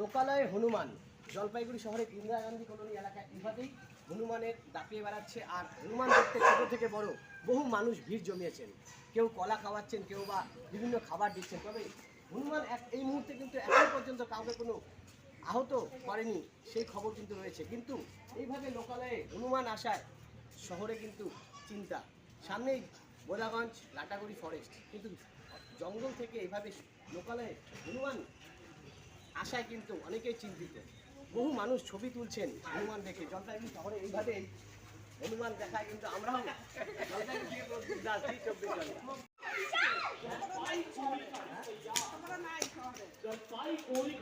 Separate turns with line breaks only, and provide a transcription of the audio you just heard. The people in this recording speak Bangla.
লোকালয়ে হনুমান। জলপাইগুড়ি শহরের ইন্দিরা গান্ধী কলোনি এলাকায় এভাবেই হনুমানের দাপিয়ে বেড়াচ্ছে আর হনুমান দেখতে ছোট থেকে বড়। বহু মানুষ ভিড় জমিয়েছেন। কেউ কলা খাওয়াচ্ছেন, কেউ বা বিভিন্ন খাবার দিচ্ছেন। তবে হনুমান এক এই মুহূর্তে কিন্তু এখন পর্যন্ত কাউকে কোনো আহত করেনি, সেই খবর কিন্তু রয়েছে। কিন্তু এইভাবে লোকালয়ে হনুমান আসায় শহরে কিন্তু চিন্তা। সামনেই বোদাগঞ্জ লাটাগুড়ি ফরেস্ট কিন্তু জঙ্গল থেকে এইভাবে লোকালয়ে হনুমান আশায় কিন্তু অনেকেই চিন্তিত। বহু মানুষ ছবি তুলছেন হনুমান দেখে। জলপাইগুড়ি শহরে এইভাবে হনুমান দেখায় কিন্তু আমরাও জলপাইগুড়ি